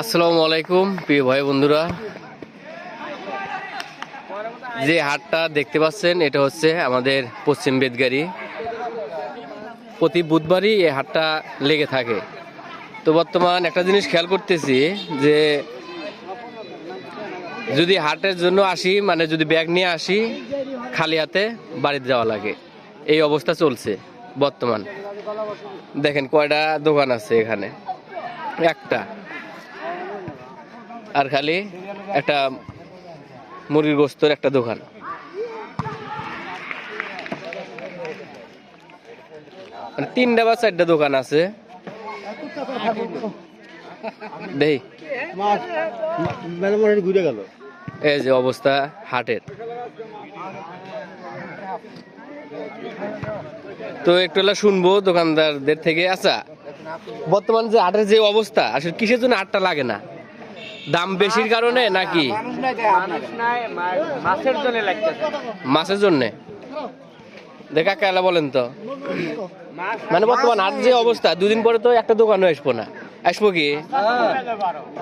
আসসালামু আলাইকুম, প্রিয় ভাই বন্ধুরা। যে হাটটা দেখতে পাচ্ছেন, এটা হচ্ছে আমাদের পশ্চিম বেদগাড়ি প্রতি বুধবারই এই হাটটা লেগে থাকে। তো বর্তমান একটা জিনিস খেয়াল করতেছি যে, যদি হাটের জন্য আসি মানে যদি ব্যাগ নিয়ে আসি, খালি হাতে বাড়িতে যাওয়া লাগে। এই অবস্থা চলছে বর্তমান। দেখেন কয়টা দোকান আছে এখানে। একটা আর খালি একটা মুরগির গোস্তর একটা দোকান। মানে তিনটা বা চারটা দোকান আছে। যে অবস্থা হাটের। তো একটু হলে শুনব দোকানদারদের থেকে। আচ্ছা বর্তমান যে হাটের যে অবস্থা, আসলে কিসের জন্য হাটটা লাগে না? দাম বেশির কারণে নাকি? মাছের জন্য দেখা কালা বলেন তো। মানে বর্তমান হাট যে অবস্থা দুদিন পরে তো একটা দোকানও আসব না। আসব কি?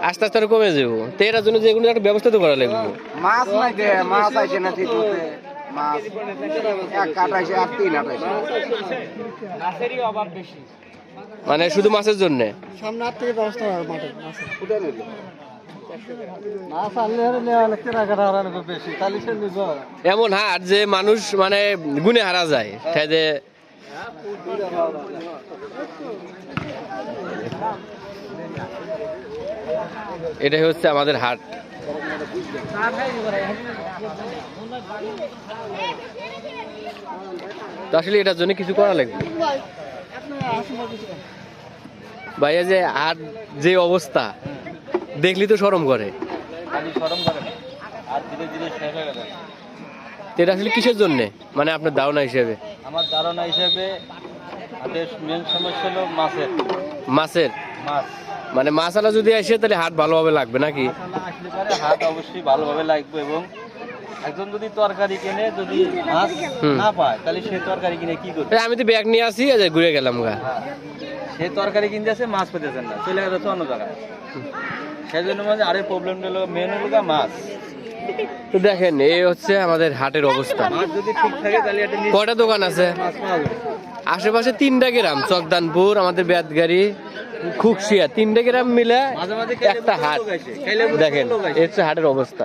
আস্তে আস্তে আরও কমে যাব। তো এটার জন্য যে কোনো একটা ব্যবস্থা তো করা লাগবে। মাছ নাই মাছ আইছে না মাছ। এক কাঠ আর তিন আট মাছেরই অভাব বেশি। মানে শুধু মাছের জন্য? সামনে থেকে ব্যবস্থা মাঠে এমন হাট যে মানুষ মানে গুনে হারা যায় যে এটাই হচ্ছে আমাদের হাট। তো আসলে এটার জন্য কিছু করা লাগবে? ভাইয়া, যে হাট যে অবস্থা দেখলি তো সরম করে। হয়ে এটা আসলে কিসের জন্য? মানে আপনার ধারণা হিসেবে? আমার ধারণা হিসেবে মেন সমস্যা হলো মাছের। মাছের? মাছ। মানে মাছালা যদি আসে তাহলে হাট ভালোভাবে লাগবে নাকি? হাত অবশ্যই ভালোভাবে লাগবে এবং একজন যদি তরকারি কিনে যদি মাছ না পায় তাহলে সে তরকারি কিনে কি করবে? আমি তো ব্যাগ নিয়ে আসি ঘুরে গেলাম গা। সে তরকারি কিনতে আছে মাছ পেতেছেন না। চলে গেছে অন্য জায়গায়। সেই জন্য মানে আরে প্রবলেম হলো মেন হলো মাছ। তো দেখেন এই হচ্ছে আমাদের হাটের অবস্থা। মাছ যদি ঠিক থাকে তাহলে এটা কয়টা দোকান আছে? আশেপাশে তিনটা গ্রাম চকদানপুর আমাদের বেতগাড়ি খুকশিয়া। তিনটা গ্রাম মিলে মাঝে মাঝে একটা হাট। আসে। দেখেন হচ্ছে হাটের অবস্থা।